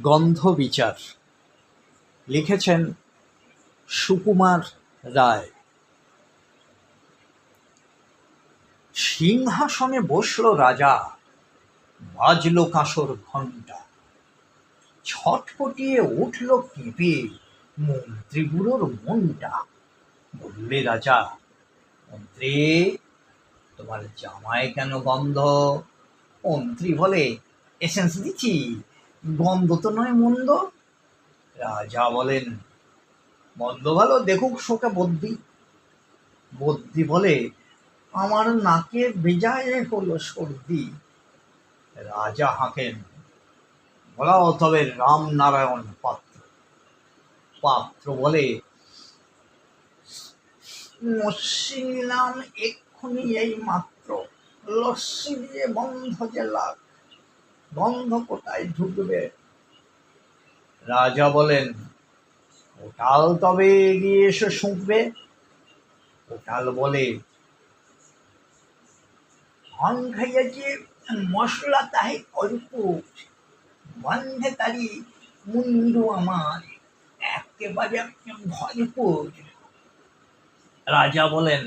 গন্ধ বিচার লিখেছেন সুকুমার রায়। সিংহাসনে বসল রাজা, বাজল কাঁসর ঘণ্টা। ছটপটিয়ে উঠল কেঁপে মন্ত্রীগুলোর মনটা। বললে রাজা, মন্ত্রী, তোমার জামায় কেন গন্ধ? মন্ত্রী বলে, এসেন্স দিচ্ছি। গন্ধ তো নয়, মন্দ। রাজা বলেন, মন্দ ভালো, দেখুক শোকে বদ্যি। বদ্যি বলে, আমার নাকে বেজায় হলো সর্দি। রাজা হাঁকেন, বলাও তবে রামনারায়ণ পাত্র। পাত্র বলে মস্যি নিলাম এক্ষুনি এই মাত্র। লস্যি দিয়ে বন্ধ যে লাগ। গন্ধ কোথায় ঢুকবে? রাজা বলেন ওটাল তবে এগিয়ে এসে শুঁকবে। ওটাল বলে, ধন খাইয়াছে মশলা তাই অল্প গন্ধে তারি মুন্ডু আমার একেবারে ভরপুর। রাজা বলেন,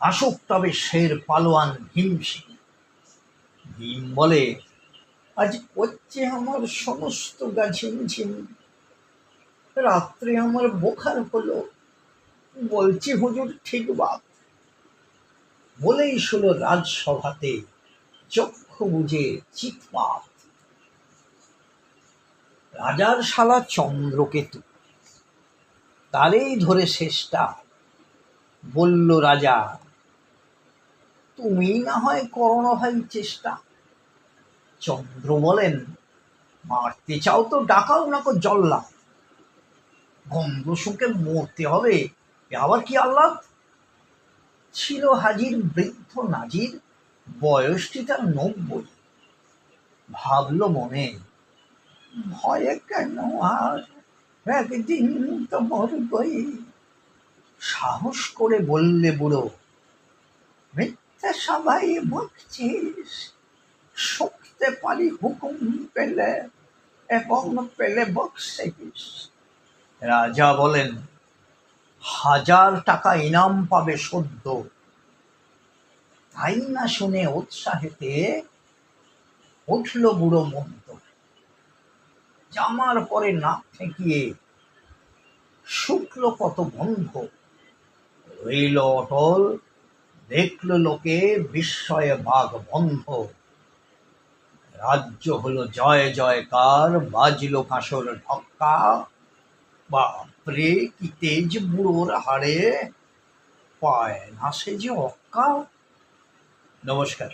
আসুক তবে শের পালোয়ান ভীম সিং ভীম বলে আজ করছে আমার সমস্ত গা ঝিমঝিম। রাত্রে আমার বোখার হলো। বলছি, হুজুর, ঠিক বাপ বলেই শুলো রাজসভাতে। চক্ষু বুঝে চিৎপাত। রাজার শালা চন্দ্রকেতু। তারেই ধরে শেষটা। বলল রাজা, তুমি না হয় করোনা ভাই চেষ্টা চন্দ্র বলেন, মারতে চাও তো, ডাকাও না কো জল্লা। গন্ধ শুকে মরতে হবে আবার কি আল্লাহ ছিল হাজির বৃদ্ধ নাজির বয়সটি তার নব্বই। ভাবলো মনে, ভয়ে কেন আর একদিন তো মরবই? সাহস করে বললে বুড়ো, মিথ্যে সবাই বকছিস শুকতে পারি হুকুম পেলে এবং পেলে বকছিস রাজা বলেন, হাজার টাকা ইনাম পাবে সদ্য। তাই না শুনে উৎসাহেতে উঠল বুড়ো মন্ত জামার পরে নাক ঠেকিয়ে শুক্ল কত বন্ধ রইল অটল, দেখল লোকে বিস্ময়ে বাঘ বন্ধ রাজ্য হলো জয় জয়কার, বাজলো কাঁসর ঢক্কা। বাপরে, কি তেজ বুড়োর হাড়ে। পায় না সে যে অক্কা। নমস্কার।